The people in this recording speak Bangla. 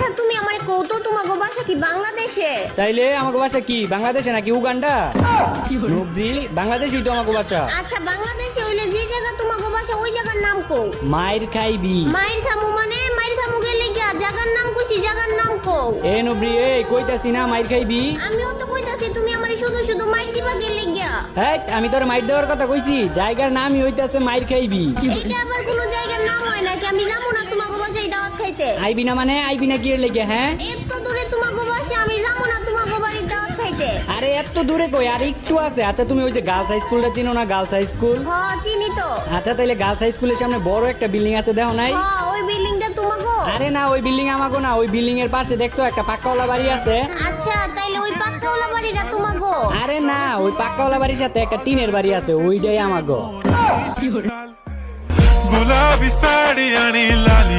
আচ্ছা তুমি আমার কৌতো তোমাকে বাসা কি বাংলাদেশে? তাইলে আমাকে বাসা কি বাংলাদেশে নাকি উগান্ডা? নবরি বাংলাদেশই তো আমাকে বাসা। আচ্ছা বাংলাদেশে হইলে যে জায়গা তোমাকে বাসা ওই জায়গার নাম কো মায়ের খাইবি মায়ের খামু মানে মায়ের খামু গেলে গিয়া জায়গার নাম কইছি জায়গার নাম কো এ নবরি এ কইতাছি না মায়ের খাইবি আমিও তো কইতাছি তুমি আমারে শুধু শুধু মাইর দিবা গেলে গিয়া। হ্যাঁ আমি তোর মাইর দেওয়ার কথা কইছি জায়গার নামই হইতাছে মায়ের খাইবি এইটা আবার কোনো জায়গার নাম আমি যাব না তোমাকে বাসায় দাওয়াত খাইতে? আইবি না মানে? আইবি না লেগে হ্যাঁ? এত দূরে তোমাকে বাসা আমি যাব না তোমাকে বাড়ির দাওয়াত খাইতে? আরে এত দূরে কই? আর একটু আছে। আচ্ছা তুমি ওই যে গার্লস হাই স্কুলটা চিনো না? Girls high school? হ চিনি তো। আচ্ছা তাইলে গার্লস হাই স্কুলের সামনে বড় একটা বিল্ডিং আছে দেখো নাই? হ ওই বিল্ডিংটা তোমাকে? আরে না ওই বিল্ডিং আমাগো না ওই বিল্ডিং এর পাশে দেখছ একটা পাক্কাওয়ালা বাড়ি আছে? আচ্ছা তাইলে ওই পাক্কাওয়ালা বাড়িটা তোমাকে। আরে না ওই পাক্কাওয়ালা বাড়ির সাথে একটা টিনের বাড়ি আছে ওইটাই আমাগো गुलाबी साडी आणि लाली लाल लाल